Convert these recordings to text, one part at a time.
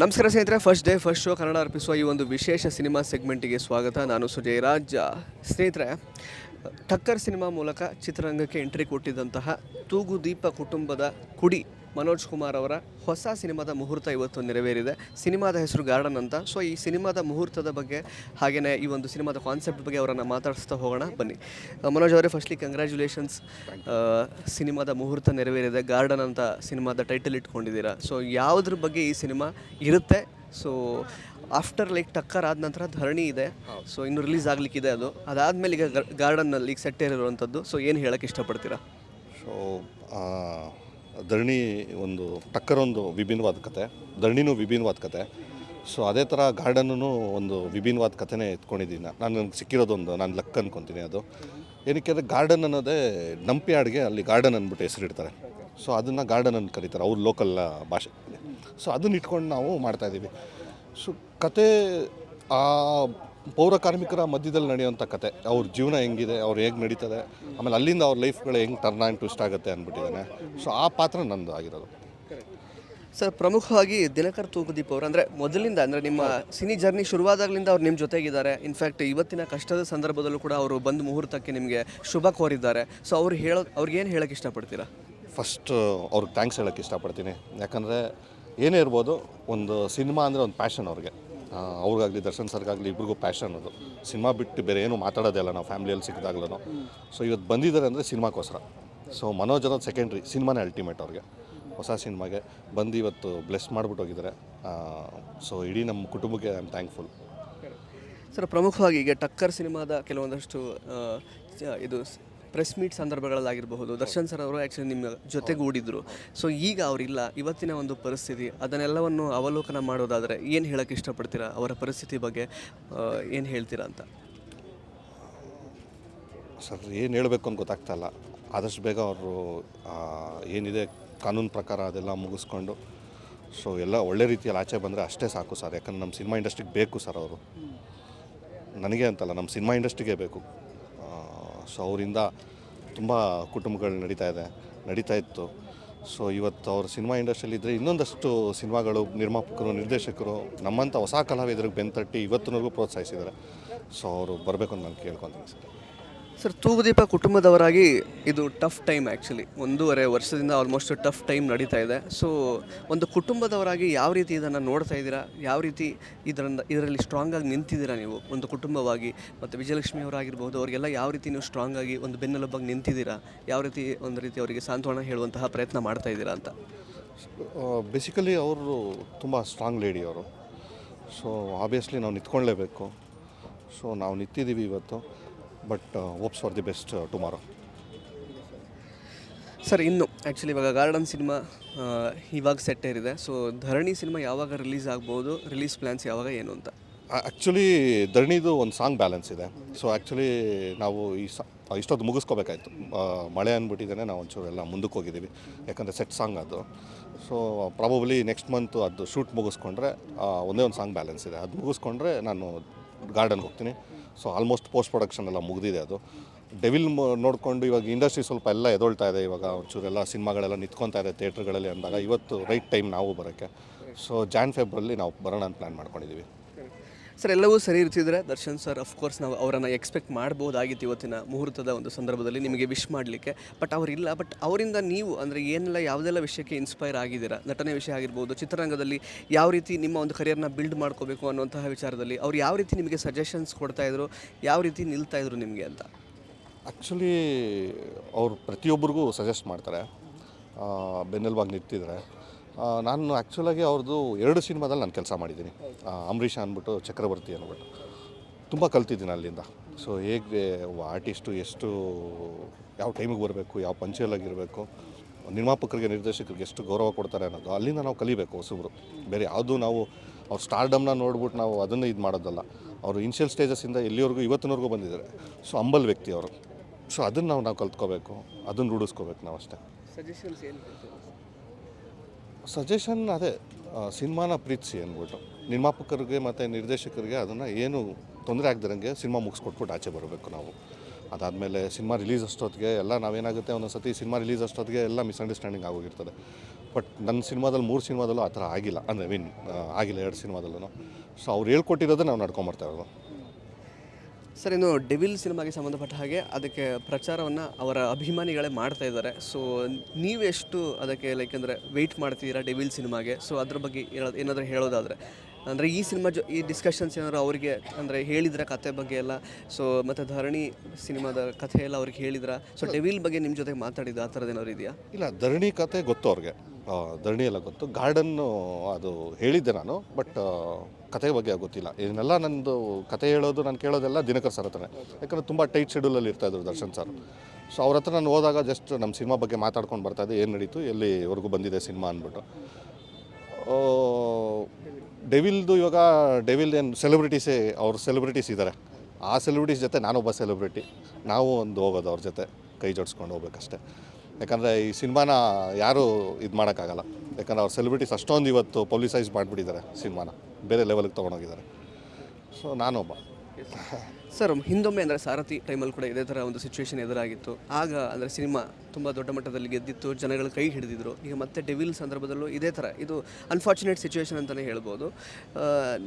ನಮಸ್ಕಾರ ಸ್ನೇಹಿತರೆ first day first show Kannada ಅರ್ಪಿಸುವ ಈ ಒಂದು ವಿಶೇಷ ಸಿನಿಮಾ ಸೆಗ್ಮೆಂಟಿಗೆ ಸ್ವಾಗತ. ನಾನು ಸುಜಯ್ ರಾಜ್. ಸ್ನೇಹಿತರೆ, ಟಕ್ಕರ್ ಸಿನಿಮಾ ಮೂಲಕ ಚಿತ್ರರಂಗಕ್ಕೆ ಎಂಟ್ರಿ ಕೊಟ್ಟಿದ್ದಂತಹ ತೂಗುದೀಪ ಕುಟುಂಬದ ಕುಡಿ ಮನೋಜ್ ಕುಮಾರ್ ಅವರ ಹೊಸ ಸಿನಿಮಾದ ಮುಹೂರ್ತ ಇವತ್ತು ನೆರವೇರಿದೆ. ಸಿನಿಮಾದ ಹೆಸರು ಗಾರ್ಡನ್ ಅಂತ. ಸೊ ಈ ಸಿನಿಮಾದ ಮುಹೂರ್ತದ ಬಗ್ಗೆ ಹಾಗೆಯೇ ಈ ಒಂದು ಸಿನಿಮಾದ ಕಾನ್ಸೆಪ್ಟ್ ಬಗ್ಗೆ ಅವರನ್ನು ಮಾತಾಡಿಸ್ತಾ ಹೋಗೋಣ. ಬನ್ನಿ. ಮನೋಜ್ ಅವರೇ ಫಸ್ಟ್ಲಿ ಕಂಗ್ರ್ಯಾಚುಲೇಷನ್ಸ್ ಸಿನಿಮಾದ ಮುಹೂರ್ತ ನೆರವೇರಿದೆ. ಗಾರ್ಡನ್ ಅಂತ ಸಿನಿಮಾದ ಟೈಟಲ್ ಇಟ್ಕೊಂಡಿದ್ದೀರಾ. ಸೊ ಯಾವುದ್ರ ಬಗ್ಗೆ ಈ ಸಿನಿಮಾ ಇರುತ್ತೆ? ಸೊ ಆಫ್ಟರ್ ಲೈಕ್ ಟಕ್ಕರ್ ಆದ ನಂತರ ಧರಣಿ ಇದೆ. ಸೊ ಇನ್ನು ರಿಲೀಸ್ ಆಗಲಿಕ್ಕಿದೆ ಅದು. ಅದಾದಮೇಲೆ ಈಗ ಗಾರ್ಡನ್ನಲ್ಲಿ ಈಗ ಸೆಟ್ಟೇರಿರುವಂಥದ್ದು ಸೊ ಏನು ಹೇಳಕ್ಕೆ ಇಷ್ಟಪಡ್ತೀರಾ? ಸೊ ಧರಣಿ ಒಂದು ಟಕ್ಕರೊಂದು ವಿಭಿನ್ನವಾದ ಕತೆ ಧರಣಿನೂ ವಿಭಿನ್ನವಾದ ಕತೆ. ಸೊ ಅದೇ ಥರ ಗಾರ್ಡನ್ನು ಒಂದು ವಿಭಿನ್ನವಾದ ಕಥೆನೇ ಎತ್ಕೊಂಡಿದ್ದೀನಿ. ನಾನು ನನಗೆ ಸಿಕ್ಕಿರೋದೊಂದು, ನಾನು ಲಕ್ ಅಂದ್ಕೊತೀನಿ ಅದು. ಏನಕ್ಕೆ ಅಂದರೆ ಗಾರ್ಡನ್ ಅನ್ನೋದೇ ನಂಪಿ ಆಡಿಗೆ ಅಲ್ಲಿ ಗಾರ್ಡನ್ ಅಂದ್ಬಿಟ್ಟು ಹೆಸರಿಡ್ತಾರೆ. ಸೊ ಅದನ್ನು ಗಾರ್ಡನ್ ಅಂತ ಕರೀತಾರೆ, ಅವ್ರ ಲೋಕಲ್ ಭಾಷೆ. ಸೊ ಅದನ್ನ ಇಟ್ಕೊಂಡು ನಾವು ಮಾಡ್ತಾಯಿದ್ದೀವಿ ಸೊ ಕತೆ ಆ ಪೌರ ಕಾರ್ಮಿಕರ ಮಧ್ಯದಲ್ಲಿ ನಡೆಯುವಂಥ ಕತೆ. ಅವ್ರ ಜೀವನ ಹೆಂಗಿದೆ ಅವ್ರು ಹೇಗೆ ನಡೀತದೆ ಆಮೇಲೆ ಅಲ್ಲಿಂದ ಅವ್ರ ಲೈಫ್ಗಳು ಹೆಂಗೆ ಟರ್ನ್ ಆ್ಯಂಡ್ ಟ್ವಿಸ್ಟ್ ಆಗುತ್ತೆ ಅಂದ್ಬಿಟ್ಟಿದ್ದಾನೆ. ಸೊ ಆ ಪಾತ್ರ ನಂದು ಆಗಿರೋದು. ಸರ್ ಪ್ರಮುಖವಾಗಿ ದಿನಕರ್ ತೂಕುದೀಪ್ ಅವರು ಅಂದರೆ ಮೊದಲಿಂದ ಅಂದರೆ ನಿಮ್ಮ ಸಿನಿ ಜರ್ನಿ ಶುರುವಾದಾಗಲಿಂದ ಅವ್ರು ನಿಮ್ಮ ಜೊತೆಗಿದ್ದಾರೆ. ಇನ್ಫ್ಯಾಕ್ಟ್ ಇವತ್ತಿನ ಕಷ್ಟದ ಸಂದರ್ಭದಲ್ಲೂ ಕೂಡ ಅವರು ಬಂದು ಮುಹೂರ್ತಕ್ಕೆ ನಿಮಗೆ ಶುಭ ಕೋರಿದ್ದಾರೆ. ಸೊ ಅವ್ರು ಹೇಳೋ ಅವ್ರಿಗೇನು ಹೇಳೋಕ್ಕೆ ಇಷ್ಟಪಡ್ತೀರಾ? ಫಸ್ಟ್ ಅವ್ರಿಗೆ ಥ್ಯಾಂಕ್ಸ್ ಹೇಳೋಕ್ಕೆ ಇಷ್ಟಪಡ್ತೀನಿ. ಯಾಕಂದರೆ ಏನೇ ಇರ್ಬೋದು ಒಂದು ಸಿನಿಮಾ ಅಂದರೆ ಒಂದು ಪ್ಯಾಷನ್ ಅವ್ರಿಗೆ. ಅವ್ರಿಗಾಗಲಿ, ದರ್ಶನ್ ಸರ್ಗಾಗಲಿ ಇಬ್ರಿಗೂ ಪ್ಯಾಷನ್ ಅದು. ಸಿನಿಮಾ ಬಿಟ್ಟು ಬೇರೆ ಏನು ಮಾತಾಡೋದೇ ಇಲ್ಲ ನಾವು ಫ್ಯಾಮಿಲಿಯಲ್ಲಿ ಸಿಕ್ಕಿದಾಗ್ಲೂ ಸೊ ಇವತ್ತು ಬಂದಿದ್ದಾರೆ ಅಂದರೆ ಸಿನಿಮಾಕ್ಕೋಸ್ಕರ ಸೊ ಮನೋಜ್ ಅನ್ನೋದು ಸೆಕೆಂಡ್ರಿ ಸಿನಿಮಾನೇ ಅಲ್ಟಿಮೇಟ್ ಅವ್ರಿಗೆ. ಹೊಸ ಸಿನಿಮಾಗೆ ಬಂದು ಇವತ್ತು ಬ್ಲೆಸ್ ಮಾಡಿಬಿಟ್ಟು ಹೋಗಿದ್ದಾರೆ. ಸೊ ಇಡೀ ನಮ್ಮ ಕುಟುಂಬಕ್ಕೆ ಐ ಆಮ್ ಥ್ಯಾಂಕ್ಫುಲ್ ಸರ್, ಪ್ರಮುಖವಾಗಿ ಈಗ ಟಕ್ಕರ್ ಸಿನಿಮಾದ ಕೆಲವೊಂದಷ್ಟು ಇದು ಪ್ರೆಸ್ ಮೀಟ್ ಸಂದರ್ಭಗಳಲ್ಲಾಗಿರಬಹುದು. ದರ್ಶನ್ ಸರ್ ಅವರು ಆ್ಯಕ್ಚುಲಿ ನಿಮ್ಮ ಜೊತೆಗೂಡಿದ್ರು ಸೊ ಈಗ ಅವರಿಲ್ಲ. ಇವತ್ತಿನ ಒಂದು ಪರಿಸ್ಥಿತಿ ಅದನ್ನೆಲ್ಲವನ್ನು ಅವಲೋಕನ ಮಾಡೋದಾದರೆ ಏನು ಹೇಳೋಕ್ಕೆ ಇಷ್ಟಪಡ್ತೀರಾ? ಅವರ ಪರಿಸ್ಥಿತಿ ಬಗ್ಗೆ ಏನು ಹೇಳ್ತೀರಾ ಅಂತ? ಸರ್ ಏನು ಹೇಳಬೇಕು ಅಂತ ಗೊತ್ತಾಗ್ತಾ ಇಲ್ಲ ಆದಷ್ಟು ಬೇಗ ಅವರು ಏನಿದೆ ಕಾನೂನು ಪ್ರಕಾರ ಅದೆಲ್ಲ ಮುಗಿಸ್ಕೊಂಡು ಸೊ ಎಲ್ಲ ಒಳ್ಳೆ ರೀತಿಯಲ್ಲಿ ಆಚೆ ಬಂದರೆ ಅಷ್ಟೇ ಸಾಕು ಸರ್. ಯಾಕಂದ್ರೆ ನಮ್ಮ ಸಿನಿಮಾ ಇಂಡಸ್ಟ್ರಿಗೆ ಬೇಕು ಸರ್ ಅವರು. ನನಗೆ ಅಂತಲ್ಲ ನಮ್ಮ ಸಿನಿಮಾ ಇಂಡಸ್ಟ್ರಿಗೆ ಬೇಕು. ಸೊ ಅವರಿಂದ ತುಂಬ ಕುಟುಂಬಗಳು ನಡೀತಾ ಇದೆ, ನಡೀತಾ ಇತ್ತು. ಸೊ ಇವತ್ತು ಅವ್ರ ಸಿನಿಮಾ ಇಂಡಸ್ಟ್ರಿಯಲ್ಲಿ ಇದ್ದರೆ ಇನ್ನೊಂದಷ್ಟು ಸಿನಿಮಾಗಳು ನಿರ್ಮಾಪಕರು, ನಿರ್ದೇಶಕರು ನಮ್ಮಂಥ ಹೊಸ ಕಲಾವಿದರಿಗೆ ತಟ್ಟಿ ಇವತ್ತಿನವರೆಗೂ ಪ್ರೋತ್ಸಾಹಿಸಿದ್ದಾರೆ. ಸೊ ಅವರು ಬರಬೇಕು ಅಂತ ನಾನು ಕೇಳ್ಕೊತೀನಿ ಸರ್. ಸರ್, ತೂಗುದೀಪ ಕುಟುಂಬದವರಾಗಿ ಇದು ಟಫ್ ಟೈಮ್ ಆ್ಯಕ್ಚುಲಿ ಒಂದೂವರೆ ವರ್ಷದಿಂದ ಆಲ್ಮೋಸ್ಟ್ ಟಫ್ ಟೈಮ್ ನಡೀತಾ ಇದೆ. ಸೊ ಒಂದು ಕುಟುಂಬದವರಾಗಿ ಯಾವ ರೀತಿ ಇದನ್ನು ನೋಡ್ತಾ ಇದ್ದೀರಾ? ಯಾವ ರೀತಿ ಇದರಿಂದ, ಇದರಲ್ಲಿ ಸ್ಟ್ರಾಂಗ್ ಆಗಿ ನಿಂತಿದ್ದೀರಾ ನೀವು? ಒಂದು ಕುಟುಂಬವಾಗಿ, ಮತ್ತು ವಿಜಯಲಕ್ಷ್ಮಿ ಅವರಾಗಿರ್ಬೋದು ಅವರಿಗೆಲ್ಲ ಯಾವ ರೀತಿ ನೀವು ಸ್ಟ್ರಾಂಗ್ ಆಗಿ ಒಂದು ಬೆನ್ನೆಲುಬಾಗಿ ನಿಂತಿದ್ದೀರಾ? ಯಾವ ರೀತಿ ಒಂದು ರೀತಿ ಅವರಿಗೆ ಸಾಂತ್ವನ ಹೇಳುವಂತಹ ಪ್ರಯತ್ನ ಮಾಡ್ತಾ ಇದ್ದೀರಾ ಅಂತ? ಬೇಸಿಕಲಿ ಅವರು ತುಂಬ ಸ್ಟ್ರಾಂಗ್ ಲೇಡಿ ಅವರು. ಸೊ ಆಬ್ವಿಯಸ್ಲಿ ನಾವು ನಿಂತ್ಕೊಳ್ಳೇಬೇಕು ಸೊ ನಾವು ನಿಂತಿದ್ದೀವಿ ಇವತ್ತು. But hopes for the best tomorrow sir ಇನ್ನು ಆ್ಯಕ್ಚುಲಿ ಇವಾಗ ಗಾರ್ಡನ್ ಸಿನಿಮಾ ಇವಾಗ ಸೆಟ್ ಏರಿದೆ. ಸೊ ಧರಣಿ ಸಿನಿಮಾ ಯಾವಾಗ ರಿಲೀಸ್ ಆಗ್ಬೋದು? ರಿಲೀಸ್ ಪ್ಲ್ಯಾನ್ಸ್ ಯಾವಾಗ ಏನು ಅಂತ? ಆ್ಯಕ್ಚುಲಿ ಧರಣಿದು ಒಂದು ಸಾಂಗ್ ಬ್ಯಾಲೆನ್ಸ್ ಇದೆ. ಸೊ ಆ್ಯಕ್ಚುಲಿ ನಾವು ಈ ಸಾ ಇಷ್ಟೊತ್ತು ಮುಗಿಸ್ಕೋಬೇಕಾಯ್ತು. ಮಳೆ ಅಂದ್ಬಿಟ್ಟಿದ್ದೇನೆ ನಾವು ಒಂಚೂರು ಎಲ್ಲ ಮುಂದಕ್ಕೆ ಹೋಗಿದ್ದೀವಿ. ಯಾಕಂದರೆ ಸೆಟ್ ಸಾಂಗ್ ಅದು. ಸೊ ಪ್ರಾಬಬ್ಲಿ ನೆಕ್ಸ್ಟ್ ಮಂತು ಅದು ಶೂಟ್ ಮುಗಿಸ್ಕೊಂಡ್ರೆ ಒಂದೇ ಒಂದು ಸಾಂಗ್ ಬ್ಯಾಲೆನ್ಸ್ ಇದೆ. ಅದು ಮುಗಿಸ್ಕೊಂಡ್ರೆ ನಾನು ಗಾರ್ಡನ್ಗೆ ಹೋಗ್ತೀನಿ. ಸೊ ಆಲ್ಮೋಸ್ಟ್ ಪೋಸ್ಟ್ ಪ್ರೊಡಕ್ಷನ್ ಎಲ್ಲ ಮುಗಿದಿದೆ ಅದು. ಡೆವಿಲ್ ನೋಡಿಕೊಂಡು ಇವಾಗ ಇಂಡಸ್ಟ್ರಿ ಸ್ವಲ್ಪ ಎಲ್ಲ ಎದೊಳ್ತಾ ಇದೆ ಇವಾಗ. ಒಂಚೂರೆಲ್ಲ ಸಿನಿಮಾಗಳೆಲ್ಲ ನಿಂತ್ಕೊತಾ ಇದೆ ಥಿಯೇಟ್ರ್ಗಳಲ್ಲಿ ಅಂದಾಗ ಇವತ್ತು ರೈಟ್ ಟೈಮ್ ನಾವು ಬರೋಕ್ಕೆ. ಸೊ ಜಾನ್ ಫೆಬ್ರಲ್ಲಿ ನಾವು ಬರೋಣ ಅಂತ ಪ್ಲ್ಯಾನ್ ಮಾಡ್ಕೊಂಡಿದ್ದೀವಿ ಸರ್, ಎಲ್ಲವೂ ಸರಿ ಇರ್ತಿದ್ರೆ ದರ್ಶನ್ ಸರ್ ಅಫ್ಕೋರ್ಸ್ ನಾವು ಅವರನ್ನು ಎಕ್ಸ್ಪೆಕ್ಟ್ ಮಾಡ್ಬೋದಾಗಿತ್ತು ಇವತ್ತಿನ ಮುಹೂರ್ತದ ಒಂದು ಸಂದರ್ಭದಲ್ಲಿ ನಿಮಗೆ ವಿಶ್ ಮಾಡಲಿಕ್ಕೆ. ಬಟ್ ಅವರಿಲ್ಲ ಬಟ್ ಅವರಿಂದ ನೀವು ಅಂದರೆ ಏನೆಲ್ಲ ಯಾವುದೆಲ್ಲ ವಿಷಯಕ್ಕೆ ಇನ್ಸ್ಪೈರ್ ಆಗಿದ್ದೀರಾ? ನಟನೆ ವಿಷಯ ಆಗಿರ್ಬೋದು, ಚಿತ್ರರಂಗದಲ್ಲಿ ಯಾವ ರೀತಿ ನಿಮ್ಮ ಒಂದು ಕರಿಯರ್ನ ಬಿಲ್ಡ್ ಮಾಡ್ಕೋಬೇಕು ಅನ್ನುವಂತಹ ವಿಚಾರದಲ್ಲಿ ಅವ್ರು ಯಾವ ರೀತಿ ನಿಮಗೆ ಸಜೆಷನ್ಸ್ ಕೊಡ್ತಾಯಿದ್ರು ಯಾವ ರೀತಿ ನಿಲ್ತಾಯಿದ್ರು ನಿಮಗೆ ಅಂತ? ಆ್ಯಕ್ಚುಲಿ ಅವ್ರು ಪ್ರತಿಯೊಬ್ಬರಿಗೂ ಸಜೆಸ್ಟ್ ಮಾಡ್ತಾರೆ. ಬೆನ್ನೆಲುಬಾಗಿ ನಿಂತಿದ್ದಾರೆ. ನಾನು ಆ್ಯಕ್ಚುಲಾಗಿ ಅವ್ರದ್ದು ಎರಡು ಸಿನಿಮಾದಲ್ಲಿ ನಾನು ಕೆಲಸ ಮಾಡಿದ್ದೀನಿ. ಅಂಬರೀಷ ಅಂದ್ಬಿಟ್ಟು ಚಕ್ರವರ್ತಿ ಅಂದ್ಬಿಟ್ಟು. ತುಂಬ ಕಲ್ತಿದ್ದೀನಿ ಅಲ್ಲಿಂದ. ಸೊ ಹೇಗೆ ಆರ್ಟಿಸ್ಟು ಎಷ್ಟು, ಯಾವ ಟೈಮಿಗೆ ಬರಬೇಕು, ಯಾವ ಪಂಚಲಾಗಿರಬೇಕು ನಿರ್ಮಾಪಕರಿಗೆ, ನಿರ್ದೇಶಕರಿಗೆ ಎಷ್ಟು ಗೌರವ ಕೊಡ್ತಾರೆ ಅನ್ನೋದು ಅಲ್ಲಿಂದ ನಾವು ಕಲಿಬೇಕು ಹೊಸಬ್ರು. ಬೇರೆ ಯಾವುದೂ ನಾವು, ಅವ್ರ ಸ್ಟಾರ್ಡಮ್ನ ನೋಡ್ಬಿಟ್ಟು ನಾವು ಅದನ್ನು ಇದು ಮಾಡೋದಲ್ಲ. ಅವರು ಇನ್ಷಿಯಲ್ ಸ್ಟೇಜಸ್ಸಿಂದ ಎಲ್ಲಿವರೆಗೂ, ಇವತ್ತಿನವರೆಗೂ ಬಂದಿದ್ದಾರೆ. ಸೊ ಅಂಬಲ್ ವ್ಯಕ್ತಿ ಅವರು. ಸೊ ಅದನ್ನು ನಾವು ನಾವು ಕಲ್ತ್ಕೋಬೇಕು. ಅದನ್ನು ರೂಢಿಸ್ಕೋಬೇಕು ನಾವು ಅಷ್ಟೇ ಸಜೆಷನ್ ಅದೇ ಸಿನಿಮಾನ ಪ್ರೀತಿಸಿ ಅಂದ್ಬಿಟ್ಟು. ನಿರ್ಮಾಪಕರಿಗೆ ಮತ್ತು ನಿರ್ದೇಶಕರಿಗೆ ಅದನ್ನು ಏನು ತೊಂದರೆ ಆಗದಿರಂಗೆ ಸಿನಿಮಾ ಮುಗಿಸ್ಕೊಟ್ಬಿಟ್ಟು ಆಚೆ ಬರಬೇಕು ನಾವು. ಅದಾದಮೇಲೆ ಸಿನಿಮಾ ರಿಲೀಸ್ ಅಷ್ಟೊತ್ತಿಗೆ ಎಲ್ಲ ನಾವೇನಾಗುತ್ತೆ ಒಂದೊಂದು ಸತಿ ಸಿನಿಮಾ ರಿಲೀಸ್ ಅಷ್ಟೊತ್ತಿಗೆ ಎಲ್ಲ ಮಿಸ್ಅಂಡರ್ಸ್ಟ್ಯಾಂಡಿಂಗ್ ಆಗೋಗಿರ್ತದೆ. ಬಟ್ ನನ್ನ ಸಿನಿಮಾದಲ್ಲಿ ಮೂರು ಸಿನಿಮಾದಲ್ಲೂ ಆ ಥರ ಆಗಿಲ್ಲ. ಅಂದರೆ ಮೀನ್ ಆಗಿಲ್ಲ, ಎರಡು ಸಿನಿಮಾದಲ್ಲೂ ಸೊ ಅವ್ರು ಹೇಳ್ಕೊಟ್ಟಿರೋದೇ ನಾವು ನಡ್ಕೊಂಬರ್ತಾ ಇರೋದು. ಸರ್, ಇನ್ನು ಡೆವಿಲ್ ಸಿನಿಮಾಗೆ ಸಂಬಂಧಪಟ್ಟ ಹಾಗೆ ಅದಕ್ಕೆ ಪ್ರಚಾರವನ್ನು ಅವರ ಅಭಿಮಾನಿಗಳೇ ಮಾಡ್ತಾ ಇದ್ದಾರೆ. ಸೊ ನೀವೆಷ್ಟು ಅದಕ್ಕೆ ಲೈಕ್ ಅಂದರೆ ವೆಯ್ಟ್ ಮಾಡ್ತಿದ್ದೀರಾ ಡೆವಿಲ್ ಸಿನಿಮಾಗೆ? ಸೊ ಅದ್ರ ಬಗ್ಗೆ ಏನಾದರೂ ಹೇಳೋದಾದರೆ. ಅಂದರೆ ಈ ಸಿನಿಮಾ ಜೊ ಈ ಡಿಸ್ಕಷನ್ಸ್ ಏನಾದ್ರು ಅವರಿಗೆ ಅಂದರೆ ಹೇಳಿದ್ರ ಕತೆ ಬಗ್ಗೆ ಎಲ್ಲ? ಸೊ ಮತ್ತು ಧರಣಿ ಸಿನಿಮಾದ ಕಥೆ ಎಲ್ಲ ಅವ್ರಿಗೆ ಹೇಳಿದ್ರ? ಸೊ ಡೆವಿಲ್ ಬಗ್ಗೆ ನಿಮ್ಮ ಜೊತೆಗೆ ಮಾತಾಡಿದ ಆ ಥರದ್ದು ಏನಾದ್ರು ಇದೆಯಾ? ಇಲ್ಲ, ಧರಣಿ ಕತೆ ಗೊತ್ತು ಅವ್ರಿಗೆ. ಧರಣಿ ಎಲ್ಲ ಗೊತ್ತು. ಗಾರ್ಡನ್ನು ಅದು ಹೇಳಿದ್ದೆ ನಾನು ಬಟ್ ಕತೆ ಬಗ್ಗೆ ಗೊತ್ತಿಲ್ಲ. ಇದನ್ನೆಲ್ಲ ನಂದು ಕತೆ ಹೇಳೋದು, ನಾನು ಕೇಳೋದೆಲ್ಲ ದಿನಕರ್ ಸರ್ ಹತ್ರನೇ. ಯಾಕಂದರೆ ತುಂಬ ಟೈಟ್ ಶೆಡ್ಯೂಲಲ್ಲಿ ಇರ್ತಾಯಿದ್ರು ದರ್ಶನ್ ಸರ್. ಸೊ ಅವ್ರ ಹತ್ರ ನಾನು ಹೋದಾಗ ಜಸ್ಟ್ ನಮ್ಮ ಸಿನಿಮಾ ಬಗ್ಗೆ ಮಾತಾಡ್ಕೊಂಡು ಬರ್ತಾಯಿದ್ದೆ ಏನು ನಡೀತು? ಎಲ್ಲಿವರೆಗೂ ಬಂದಿದೆ ಸಿನಿಮಾ ಅಂದ್ಬಿಟ್ಟು. ಡೆವಿಲ್ದು ಇವಾಗ ಡೆವಿಲ್ ಏನು ಸೆಲೆಬ್ರಿಟೀಸೇ ಅವ್ರ ಸೆಲೆಬ್ರಿಟೀಸ್ ಇದ್ದಾರೆ. ಆ ಸೆಲೆಬ್ರಿಟೀಸ್ ಜೊತೆ ನಾನೊಬ್ಬ ಸೆಲೆಬ್ರಿಟಿ. ನಾವು ಒಂದು ಹೋಗೋದು ಅವ್ರ ಜೊತೆ, ಕೈ ಜೋಡಿಸ್ಕೊಂಡು ಹೋಗ್ಬೇಕಷ್ಟೆ. ಯಾಕಂದರೆ ಈ ಸಿನಿಮಾನ ಯಾರೂ ಇದು ಮಾಡೋಕ್ಕಾಗಲ್ಲ. ಯಾಕಂದರೆ ಅವ್ರ ಸೆಲೆಬ್ರಿಟೀಸ್ ಅಷ್ಟೊಂದು ಇವತ್ತು ಪಬ್ಲಿಸೈಸ್ ಮಾಡಿಬಿಟ್ಟಿದ್ದಾರೆ ಸಿನಿಮಾನ. ಬೇರೆ ಲೆವೆಲ್ಗೆ ತೊಗೊಂಡೋಗಿದ್ದಾರೆ. ಸೊ ನಾನೊಬ್ಬ. ಸರ್ ಹಿಂದೊಮ್ಮೆ ಅಂದರೆ ಸಾರಥಿ ಟೈಮಲ್ಲಿ ಕೂಡ ಇದೇ ಥರ ಒಂದು ಸಿಚುವೇಶನ್ ಎದುರಾಗಿತ್ತು. ಆಗ ಅಂದರೆ ಸಿನಿಮಾ ತುಂಬ ದೊಡ್ಡ ಮಟ್ಟದಲ್ಲಿ ಗೆದ್ದಿತ್ತು, ಜನಗಳು ಕೈ ಹಿಡಿದಿದ್ರು. ಈಗ ಮತ್ತೆ ಡೆವಿಲ್ ಸಂದರ್ಭದಲ್ಲೂ ಇದೇ ಥರ ಇದು ಅನ್ಫಾರ್ಚುನೇಟ್ ಸಿಚುವೇಶನ್ ಅಂತಲೇ ಹೇಳ್ಬೋದು.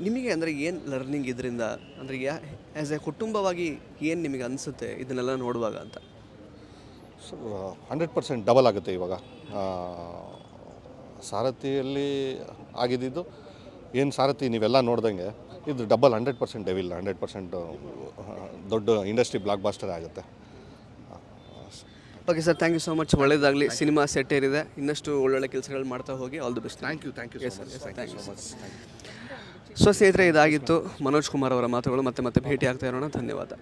ನಿಮಗೆ ಅಂದರೆ ಏನು ಲರ್ನಿಂಗ್ ಇದರಿಂದ? ಅಂದರೆ ಯಾ ಆ್ಯಸ್ ಎ ಕುಟುಂಬವಾಗಿ ಏನು ನಿಮಗೆ ಅನಿಸುತ್ತೆ ಇದನ್ನೆಲ್ಲ ನೋಡುವಾಗ ಅಂತ? ಸೊ ಹಂಡ್ರೆಡ್ ಪರ್ಸೆಂಟ್ ಡಬಲ್ ಆಗುತ್ತೆ ಇವಾಗ. ಸಾರಥಿಯಲ್ಲಿ ಆಗಿದ್ದಿದ್ದು ಏನು ಸಾರಥಿ ನೀವೆಲ್ಲ ನೋಡ್ದಂಗೆ ಇದು double hundred percent devil hundred percent ದೊಡ್ಡ ಇಂಡಸ್ಟ್ರಿ ಬ್ಲಾಕ್ ಬಾಸ್ಟರ್ ಆಗುತ್ತೆ. Okay sir thank you so much ಒಳ್ಳೇದಾಗಲಿ. ಸಿನಿಮಾ ಸೆಟ್ ಏರಿದೆ ಇನ್ನಷ್ಟು ಒಳ್ಳೊಳ್ಳೆ ಕೆಲಸಗಳು ಮಾಡ್ತಾ ಹೋಗಿ. All the best thank you thank you sir thank you so much. So ಸ್ನೇಹಿತರೆ ಇದಾಗಿತ್ತು ಮನೋಜ್ ಕುಮಾರ್ ಅವರ ಮಾತುಗಳು. ಮತ್ತೆ ಮತ್ತೆ ಭೇಟಿ ಆಗ್ತಾ ಇರೋಣ. ಧನ್ಯವಾದ.